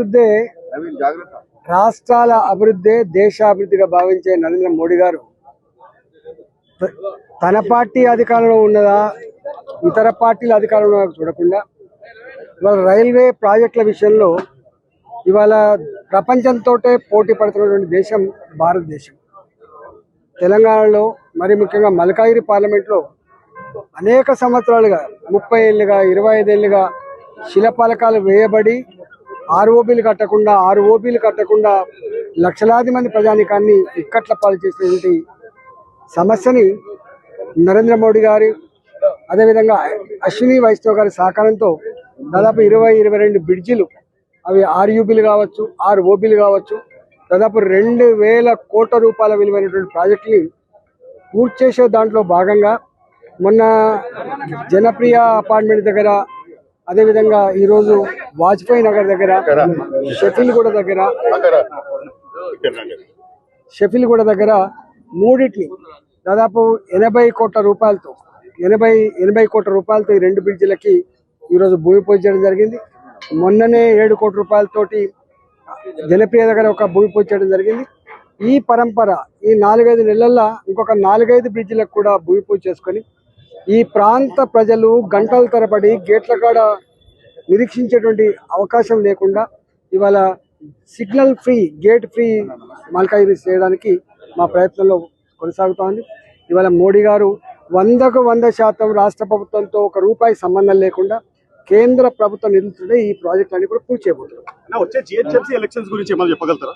అభివృద్ధి రాష్ట్రాల అభివృద్ధి దేశాభివృద్ధిగా భావించే నరేంద్ర మోడీ గారు. తన పార్టీ అధికారంలో ఉన్నదా ఇతర పార్టీల అధికారంలో చూడకుండా ఇవాళ రైల్వే ప్రాజెక్టుల విషయంలో ఇవాళ ప్రపంచంతో పోటీ పడుతున్నటువంటి దేశం భారతదేశం. తెలంగాణలో మరి ముఖ్యంగా మల్కాగిరి పార్లమెంట్లో అనేక సంవత్సరాలుగా ముప్పై ఏళ్ళుగా ఇరవై ఐదేళ్ళుగా శిలపలకాలు వేయబడి ఆర్ఓబీలు కట్టకుండా ఆరు ఓబీలు కట్టకుండా లక్షలాది మంది ప్రజానికాన్ని ఇక్కట్ల పాలు చేసినటువంటి సమస్యని నరేంద్ర మోడీ గారు అదేవిధంగా అశ్విని వైష్ణవ్ గారి సహకారంతో దాదాపు ఇరవై ఇరవై రెండు బ్రిడ్జిలు అవి ఆర్యూబీలు కావచ్చు ఆరు ఓబీలు కావచ్చు దాదాపు రెండు వేల కోట్ల రూపాయల విలువైనటువంటి ప్రాజెక్టుని పూర్తి చేసే దాంట్లో భాగంగా మొన్న జనప్రియ అపార్ట్మెంట్ దగ్గర అదేవిధంగా ఈరోజు వాజ్పేయి నగర్ దగ్గర షఫీల్ గూడ దగ్గర షఫీల్ గూడ దగ్గర మూడింటిని దాదాపు ఎనభై కోట్ల రూపాయలతో ఎనభై ఎనభై కోట్ల రూపాయలతో ఈ రెండు బ్రిడ్జిలకి ఈరోజు భూమి పూజ చేయడం జరిగింది. మొన్ననే ఏడు కోట్ల రూపాయలతోటి జనప్రియ దగ్గర ఒక భూమి పూజ చేయడం జరిగింది. ఈ పరంపర ఈ నాలుగైదు నెలల్లో ఇంకొక నాలుగైదు బ్రిడ్జిలకు కూడా భూమి పూజ చేసుకొని ఈ ప్రాంత ప్రజలు గంటల తరబడి గేట్ల కాడ నిరీక్షించేటువంటి అవకాశం లేకుండా ఇవాళ signal free gate free Malkajgiri చేయడానికి మా ప్రయత్నంలో కొనసాగుతోంది. ఇవాళ మోడీ గారు వందకు వంద శాతం రాష్ట్ర ప్రభుత్వంతో ఒక రూపాయి సంబంధం లేకుండా కేంద్ర ప్రభుత్వ నిధులతోనే ఈ ప్రాజెక్టులన్నీ కూడా పూర్తి చేయబోతున్నారు. వచ్చే జిహెచ్ఎంసీ ఎలక్షన్స్ గురించి ఏమైనా చెప్పగలుగుతారా?